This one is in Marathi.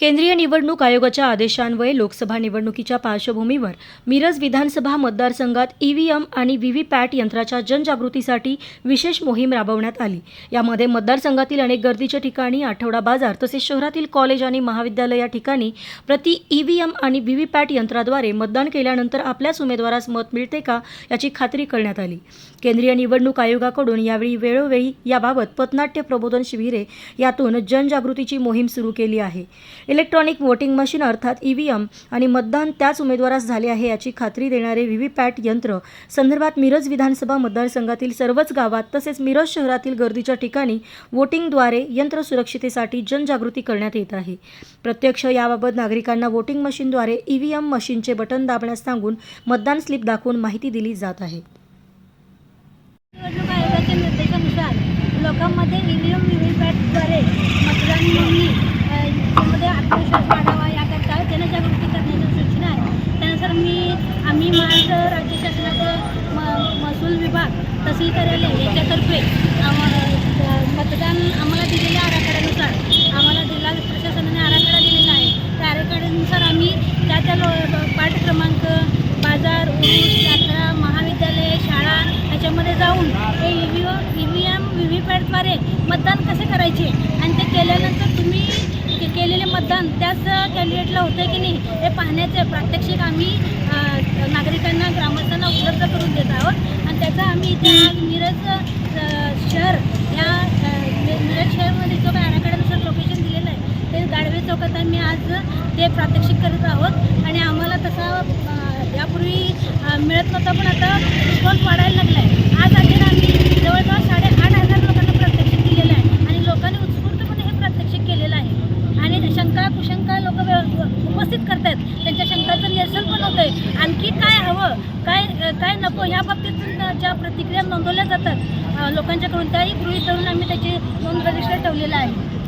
केंद्रीय निवडणूक आयोगाच्या आदेशान्वये लोकसभा निवडणुकीच्या पार्श्वभूमीवर मिरज विधानसभा मतदारसंघात ईव्हीएम आणि व्हीव्हीपॅट यंत्राच्या जनजागृतीसाठी विशेष मोहीम राबवण्यात आली. यामध्ये मतदारसंघातील अनेक गर्दीच्या ठिकाणी आठवडा बाजार तसेच शहरातील कॉलेज आणि महाविद्यालय या ठिकाणी प्रति ईव्हीएम आणि व्हीव्हीपॅट यंत्राद्वारे मतदान केल्यानंतर आपल्याच उमेदवारास मत मिळते का याची खात्री करण्यात आली. केंद्रीय निवडणूक आयोगाकडून यावेळी वेळोवेळी याबाबत पथनाट्य प्रबोधन शिबिरे यातून जनजागृतीची मोहीम सुरू केली आहे. इलेक्ट्रॉनिक वोटिंग मशीन अर्थात ईव्हीएम आणि मतदान त्याच उमेदवारास झाले आहे याची खात्री देणारे व्हीव्हीपॅट यंत्र. संदर्भात मिरज विधानसभा मतदारसंघातील सर्वच गावात तसेच मिरज शहरातील गर्दीच्या ठिकाणी वोटिंगद्वारे यंत्र सुरक्षितेसाठी जनजागृती करण्यात येत आहे. प्रत्यक्ष याबाबत नागरिकांना वोटिंग मशीनद्वारे ईव्हीएम मशीनचे बटन दाबण्यास सांगून मतदान स्लिप दाखवून माहिती दिली जात आहे. निवडणूक आयोगाच्या निर्देशानुसार लोकांमध्ये ईव्हीएम व्हीव्हीपॅटद्वारे मतदान नोंदणी अ, यामध्ये आत्मविश्वास वाढावा याकरता जनजागृती करण्याच्या सूचना आहे त्यानुसार मी आम्ही महाराष्ट्र राज्य शासनाचं म महसूल विभाग तहसील कार्यालय याच्यातर्फे आम्हाला मतदान आम्हाला दिलेल्या आराखड्यानुसार आम्हाला जिल्हा प्रशासनाने आराखडा दिलेला आहे. त्या आराखड्यानुसार आम्ही त्या त्या लो पाठ क्रमांक बाजार उरूस यात्रा महाविद्यालय शाळा ह्याच्यामध्ये जाऊन हे E V E V M V V पॅटद्वारे मतदान कसे करायचे? आणि ते केल्यानंतर केलेले त्याच कॅन्डिडेटला होतं की नाही हे पाहण्याचे प्रात्यक्षिक आम्ही नागरिकांना ग्रामस्थांना उपलब्ध करून देत आहोत. आणि त्याचा आम्ही इथे आज मिरज शहर या मिरज शहरमध्ये जो काही आराखड्यानुसार लोकेशन दिलेलं आहे ते गाडवे चौकात आम्ही आज ते प्रात्यक्षिक करत आहोत. आणि आम्हाला तसा यापूर्वी मिळत नव्हता पण आता रिस्पॉन्स वाढायला लागला आहे आज अखेर आम्ही जवळपास साडेआठ हजार लोकांना प्रात्यक्षिक दिलेलं आहे आणि लोकांनी उत्स्फूर्तपणे हे प्रात्यक्षिक केलेलं आहे आणि शंका कुशंका लोक उपस्थित करतायत. त्यांच्या शंकाचं निरसन पण होतं आहे आणखी काय हवं? काय काय नको? ह्या बाबतीत ज्या प्रतिक्रिया नोंदवल्या जातात. लोकांच्याकडून त्याही गृहित धरून आम्ही त्याची नोंद रजिस्टर ठेवलेलं आहे.